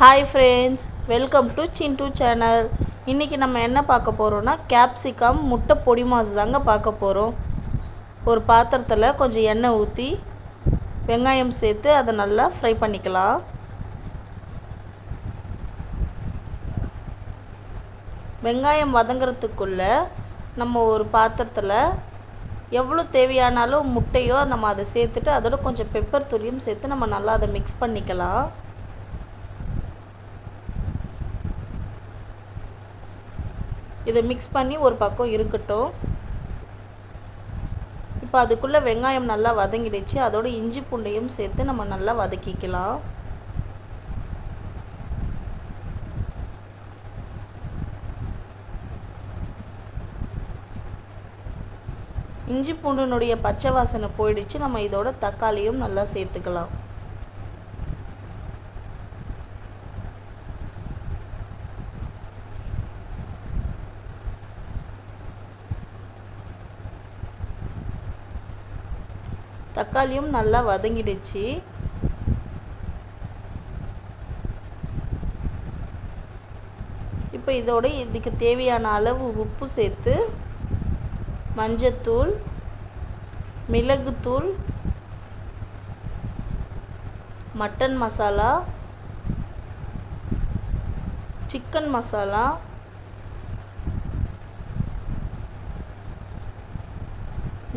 Hi friends welcome to Chintu channel இன்றைக்கி நம்ம என்ன பார்க்க போகிறோன்னா கேப்சிகம் முட்டை பொடி மாசு தாங்க பார்க்க போகிறோம் ஒரு பாத்திரத்தில் கொஞ்சம் எண்ணெய் ஊற்றி வெங்காயம் சேர்த்து அதை நல்லா ஃப்ரை பண்ணிக்கலாம். வெங்காயம் வதங்கிறதுக்குள்ளே நம்ம ஒரு பாத்திரத்தில் எவ்வளோ தேவையானாலும் முட்டையோ நம்ம அதை சேர்த்துட்டு அதோட கொஞ்சம் பெப்பர் துளியும் சேர்த்து நம்ம நல்லா அதை மிக்ஸ் பண்ணிக்கலாம். இதை மிக்ஸ் பண்ணி ஒரு பக்கம் இருக்கட்டும். இப்போ அதுக்குள்ளே வெங்காயம் நல்லா வதங்கிடுச்சு. அதோட இஞ்சி பூண்டையும் சேர்த்து நம்ம நல்லா வதக்கிக்கலாம். இஞ்சி பூண்டினுடைய பச்சை வாசனை போயிடுச்சு. நம்ம இதோட தக்காளியும் நல்லா சேர்த்துக்கலாம். தக்காளியும் நல்லா வதங்கிடுச்சு. இப்போ இதோட இதுக்கு தேவையான அளவு உப்பு சேர்த்து மஞ்சத்தூள் மிளகுத்தூள் மட்டன் மசாலா சிக்கன் மசாலா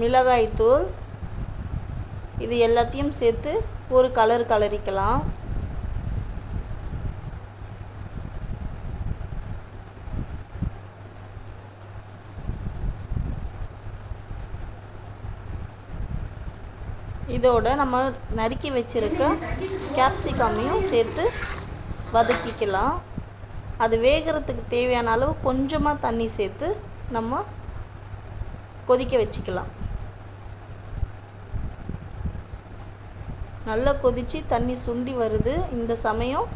மிளகாய்த்தூள் இது எல்லாத்தையும் சேர்த்து ஒரு கலர் கலரிக்கலாம். இதோட நம்ம நறுக்கி வச்சுருக்க கேப்சிகமையும் சேர்த்து வதக்கிக்கலாம். அது வேகிறதுக்கு தேவையான அளவு கொஞ்சமாக தண்ணி சேர்த்து நம்ம கொதிக்க வச்சுக்கலாம். நல்லா கொதித்து தண்ணி சுண்டி வருது. இந்த சமயம்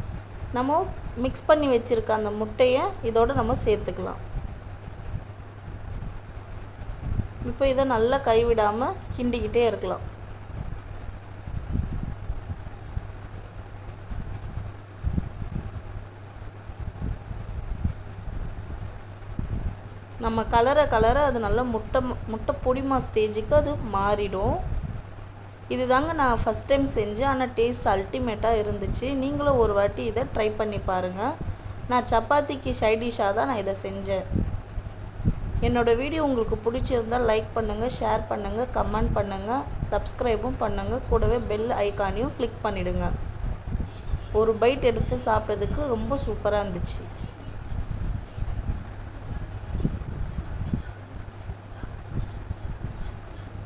நம்ம மிக்ஸ் பண்ணி வச்சுருக்க அந்த முட்டையை இதோடு நம்ம சேர்த்துக்கலாம். இப்போ இதை நல்லா கைவிடாமல் கிண்டிக்கிட்டே இருக்கலாம். நம்ம கலரை கலரை அது நல்லா முட்டை முட்டை பொடிமா ஸ்டேஜுக்கு அது மாறிடும். இது தாங்க நான் ஃபஸ்ட் டைம் செஞ்சேன். ஆனால் டேஸ்ட் அல்டிமேட்டாக இருந்துச்சு. நீங்களும் ஒரு வாட்டி இதை ட்ரை பண்ணி பாருங்கள் நான் சப்பாத்திக்கு சைடிஷாக தான் நான் இதை செஞ்சேன். என்னோடய வீடியோ உங்களுக்கு பிடிச்சிருந்தால் லைக் பண்ணுங்கள் ஷேர் பண்ணுங்கள் கமெண்ட் பண்ணுங்கள் சப்ஸ்கிரைபும் பண்ணுங்கள் கூடவே பெல் ஐக்கானையும் கிளிக் பண்ணிவிடுங்க ஒரு பைட் எடுத்து சாப்பிட்றதுக்கு ரொம்ப சூப்பராக இருந்துச்சு.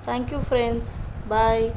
Thank you friends bye